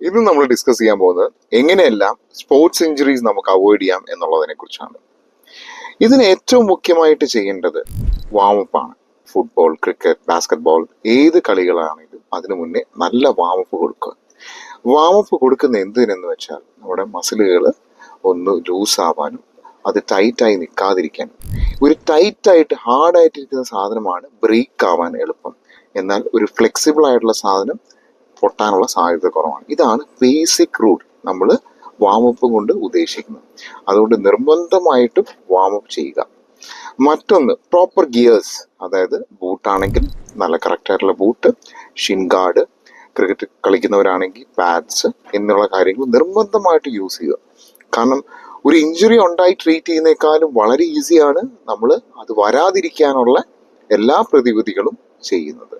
ഇന്ന് നമ്മൾ ഡിസ്കസ് ചെയ്യാൻ പോകുന്നത് എങ്ങനെയെല്ലാം സ്പോർട്സ് ഇഞ്ചുറീസ് നമുക്ക് അവോയ്ഡ് ചെയ്യാം എന്നുള്ളതിനെ കുറിച്ചാണ്. ഇതിന് ഏറ്റവും മുഖ്യമായിട്ട് ചെയ്യേണ്ടത് വാമപ്പ് ആണ്. ഫുട്ബോൾ ക്രിക്കറ്റ് ബാസ്കറ്റ്ബോൾ ഏത് കളികളാണെങ്കിലും അതിനു മുന്നേ നല്ല വാമപ്പ് കൊടുക്കുക. വാമപ്പ് കൊടുക്കുന്ന എന്തിനെന്ന് വെച്ചാൽ നമ്മുടെ മസിലുകൾ ഒന്ന് ലൂസ് ആവാനും അത് ടൈറ്റായി നിൽക്കാതിരിക്കാനും. ഒരു ടൈറ്റായിട്ട് ഹാർഡായിട്ടിരിക്കുന്ന സാധനമാണ് ബ്രേക്ക് ആവാൻ എളുപ്പം. എന്നാൽ ഒരു ഫ്ലെക്സിബിൾ ആയിട്ടുള്ള സാധനം പൊട്ടാനുള്ള സാധ്യത കുറവാണ്. ഇതാണ് ബേസിക് റൂട്ട് നമ്മൾ വാമപ്പ് കൊണ്ട് ഉദ്ദേശിക്കുന്നത്. അതുകൊണ്ട് നിർബന്ധമായിട്ടും വാമപ്പ് ചെയ്യുക. മറ്റൊന്ന് പ്രോപ്പർ ഗിയേഴ്സ് അതായത് ബൂട്ടാണെങ്കിൽ നല്ല കറക്റ്റ് ആയിട്ടുള്ള ബൂട്ട് ഷിൻ ഗാർഡ് ക്രിക്കറ്റ് കളിക്കുന്നവരാണെങ്കിൽ പാഡ്സ് എന്നുള്ള കാര്യങ്ങൾ നിർബന്ധമായിട്ട് യൂസ് ചെയ്യുക. കാരണം ഒരു ഇഞ്ചുറി ഉണ്ടായി ട്രീറ്റ് ചെയ്യുന്നേക്കാളും വളരെ ഈസിയാണ് നമ്മൾ അത് വരാതിരിക്കാനുള്ള എല്ലാ പ്രതിവിധികളും ചെയ്യുന്നത്.